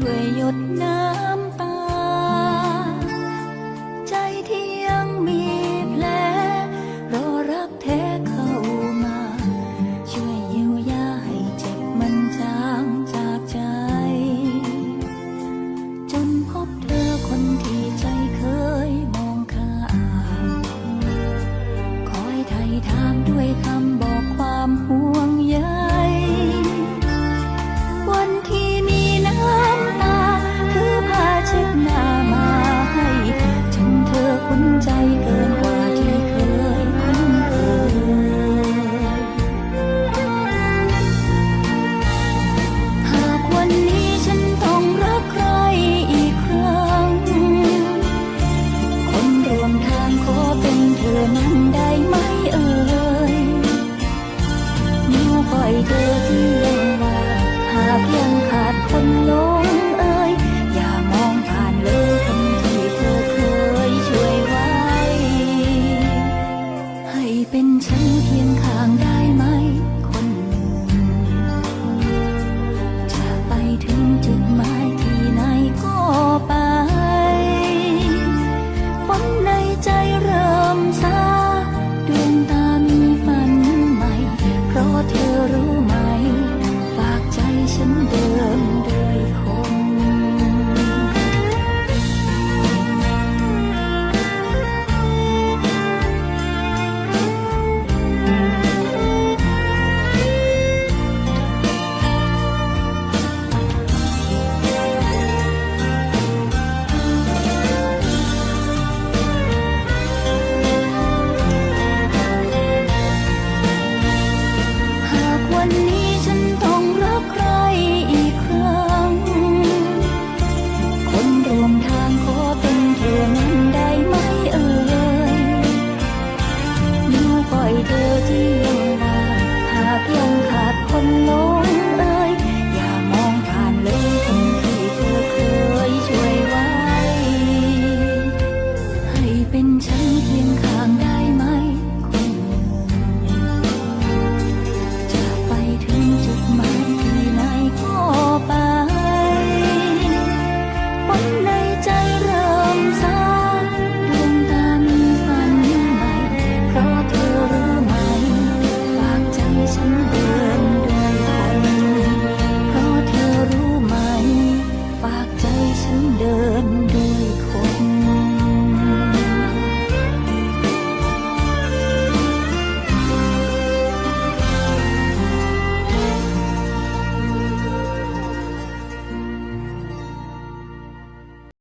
thuê yêu. เดือดยังว่าหากยงขาดคนลงเอ่ยอย่ามองผ่านเลยคนที่เธอเคยช่วยไว้ ให้เป็นฉันเพียงข้างได้ time